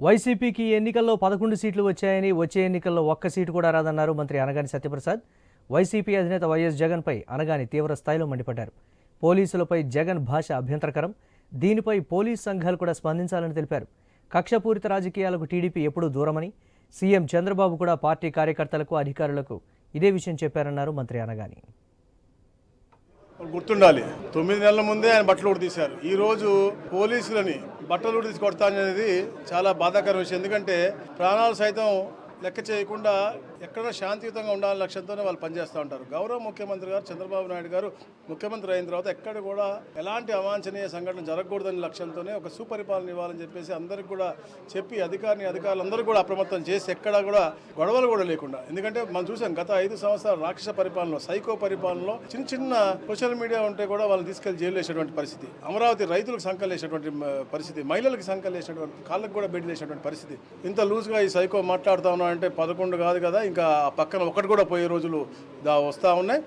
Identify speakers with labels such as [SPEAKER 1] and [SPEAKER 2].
[SPEAKER 1] వైసీపీకి ఈ ఎన్నికల్లో పదకొండు సీట్లు వచ్చాయని వచ్చే ఎన్నికల్లో ఒక్క సీటు కూడా రాదన్నారు మంత్రి అనగాని సత్యప్రసాద్. వైసీపీ అధినేత వైఎస్ జగన్పై అనగాని తీవ్ర స్థాయిలో మండిపడ్డారు. పోలీసులపై జగన్ భాష అభ్యంతరకరం. దీనిపై పోలీస్ సంఘాలు కూడా స్పందించాలని తెలిపారు. కక్షపూరిత రాజకీయాలకు టీడీపీ ఎప్పుడూ దూరమని సీఎం చంద్రబాబు కూడా పార్టీ కార్యకర్తలకు అధికారులకు ఇదే విషయం చెప్పారన్నారు మంత్రి అనగాని.
[SPEAKER 2] గుర్తుండాలి. తొమ్మిది నెలల ముందే ఆయన బట్టలు కూడా తీశారు. ఈ రోజు పోలీసులని బట్టలు కూడా తీసి చాలా బాధాకర విషయం. ఎందుకంటే ప్రాణాలు సైతం లెక్క చేయకుండా ఎక్కడ శాంతియుతంగా ఉండాలనే లక్ష్యంతోనే వాళ్ళు పనిచేస్తూ ఉంటారు. గౌరవ ముఖ్యమంత్రి గారు చంద్రబాబు నాయుడు గారు ముఖ్యమంత్రి అయిన తర్వాత ఎక్కడ కూడా ఎలాంటి అవాంఛనీయ సంఘటన జరగకూడదనే లక్ష్యంతోనే ఒక సుపరిపాలన ఇవ్వాలని చెప్పేసి అందరికి కూడా చెప్పి అధికారిని అధికారులందరూ కూడా అప్రమత్తం చేసి ఎక్కడా కూడా గొడవలు కూడా లేకుండా. ఎందుకంటే మనం చూసాం గత ఐదు సంవత్సరాల రాక్షస పరిపాలనలో సైకో పరిపాలనలో చిన్న చిన్న సోషల్ మీడియా ఉంటే కూడా వాళ్ళని తీసుకెళ్ళి జైలు వేసేటువంటి పరిస్థితి అమరావతి రైతులకు సంకలేసినటువంటి పరిస్థితి మహిళలకు సంకలేసినటువంటి కాళ్ళకు కూడా బెడ్లు వేసేటువంటి పరిస్థితి. ఇంత లూజ్గా ఈ సైకో మాట్లాడుతూ అంటే పదకొండు కాదు కదా ఇంకా పక్కన ఒకటి కూడా పోయే రోజులు దా వస్తూ ఉన్నాయి.